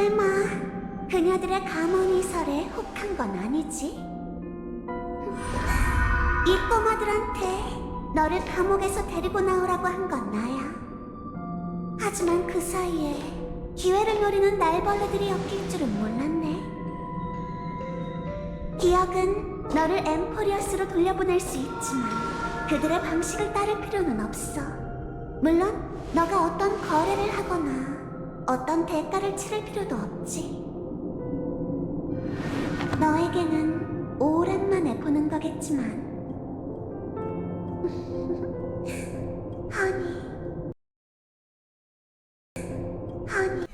설마 그녀들의 감언이설에 혹한 건 아니지? 이 꼬마들한테 너를 감옥에서 데리고 나오라고 한 건 나야. 하지만 그 사이에 기회를 노리는 날벌레들이 엮일 줄은 몰랐네. 기억은 너를 엠포리어스로 돌려보낼 수 있지만 그들의 방식을 따를 필요는 없어. 물론 너가 어떤 거래를 하거나 어떤 대가를 치를 필요도 없지. 너에게는 오랜만에 보는 거겠지만 허니 허니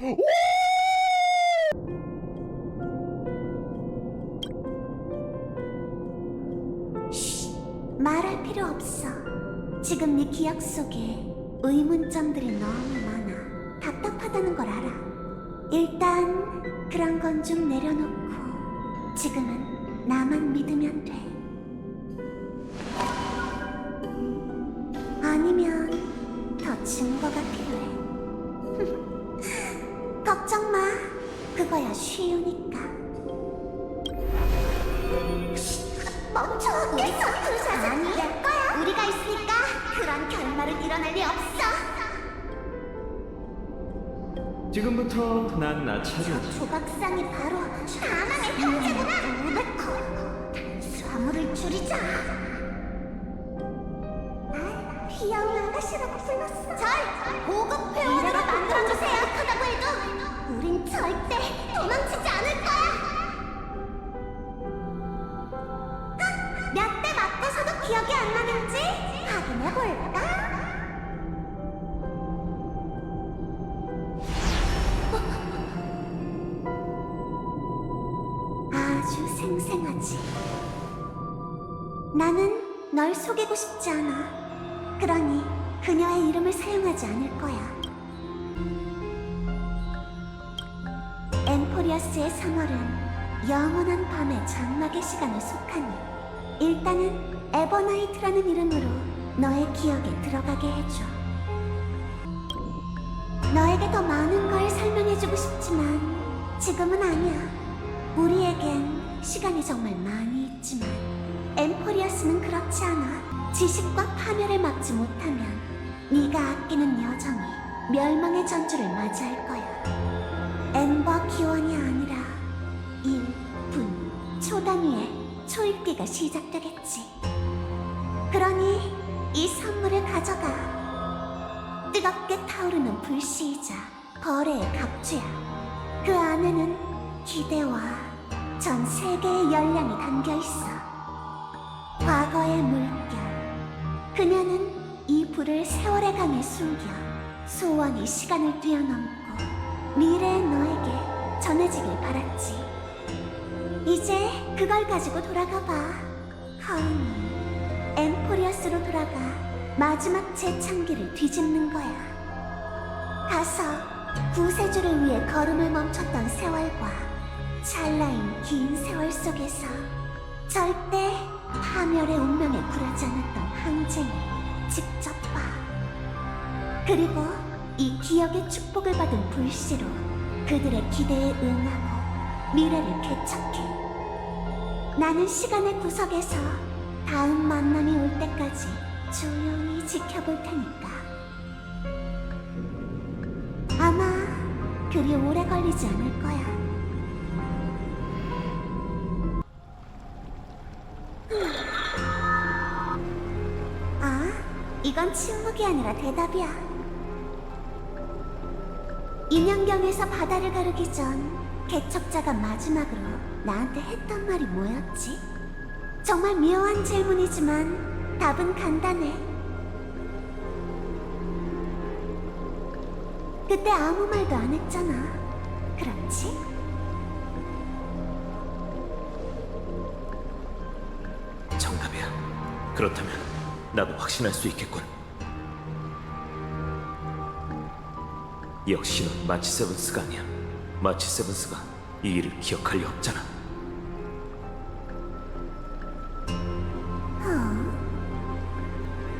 쉿, 말할 필요 없어. 지금 네 기억 속에 의문점들이 너무 많아. 답답하다는 걸 알아. 일단 그런 건 좀 내려놓고 지금은 나만 믿으면 돼. 아니면 더 증거가 필요해. 걱정 마. 그거야 쉬우니까. 멈춰! 깼어! 아니, 내 거야! 우리가 있으니까 그런 결말은 일어날 리 없어! 지금부터 난 나차려 조각상이 바로 다만의 형제구나! 우베코! 탄수화물을 줄이자! 날 귀여운 아가씨라고 불렀어! 절! 고급 회원으로 만들어주세요! 하다고 해도 우린 절대 도망치지 않을 거야! 몇 대 맞고서도 기억이 안 나는지 확인해 볼까? 아주 생생하지. 나는 널 속이고 싶지 않아. 그러니 그녀의 이름을 사용하지 않을 거야. 엠포리어스의 3월은 영원한 밤의 장막의 시간을 속하니 일단은 에버나이트라는 이름으로 너의 기억에 들어가게 해줘. 너에게 더 많은 걸 설명해주고 싶지만 지금은 아니야. 시간이 정말 많이 있지만 엠포리어스는 그렇지 않아. 지식과 파멸을 막지 못하면 네가 아끼는 여정이 멸망의 전주를 맞이할 거야. 엠버 기원이 아니라 1, 분, 초 단위의 초읽기가 시작되겠지. 그러니 이 선물을 가져가. 뜨겁게 타오르는 불씨이자 거래의 갑주야. 그 안에는 기대와 전 세계의 열량이 담겨 있어. 과거의 물결. 그녀는 이 불을 세월의 강에 숨겨 소원이 시간을 뛰어넘고 미래의 너에게 전해지길 바랐지. 이제 그걸 가지고 돌아가 봐. 허니, 엠포리어스로 돌아가 마지막 재창기를 뒤집는 거야. 가서 구세주를 위해 걸음을 멈췄던 세월과 찰나인 긴 세월 속에서 절대 파멸의 운명에 굴하지 않았던 항쟁을 직접 봐. 그리고 이 기억의 축복을 받은 불씨로 그들의 기대에 응하고 미래를 개척해. 나는 시간의 구석에서 다음 만남이 올 때까지 조용히 지켜볼 테니까. 아마 그리 오래 걸리지 않을 거야. 이건 침묵이 아니라 대답이야. 인형경에서 바다를 가르기 전 개척자가 마지막으로 나한테 했던 말이 뭐였지? 정말 묘한 질문이지만 답은 간단해. 그때 아무 말도 안 했잖아. 그렇지? 정답이야 그렇다면 나도 확신할 수 있겠군. 역시 넌 마치 세븐스가 아니야. 마치 세븐스가 이 일을 기억할 리 없잖아.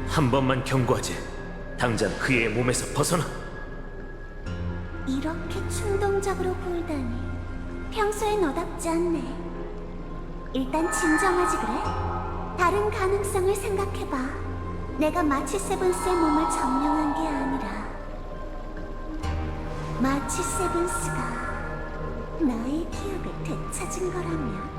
한 번만 경고하지. 당장 그의 몸에서 벗어나. 이렇게 충동적으로 굴다니 평소에 너답지 않네. 일단 진정하지 그래? 다른 가능성을 생각해봐. 내가 마치 세븐스의 몸을 점령한 게 아니라 마치 세븐스가 나의 기억을 되찾은 거라면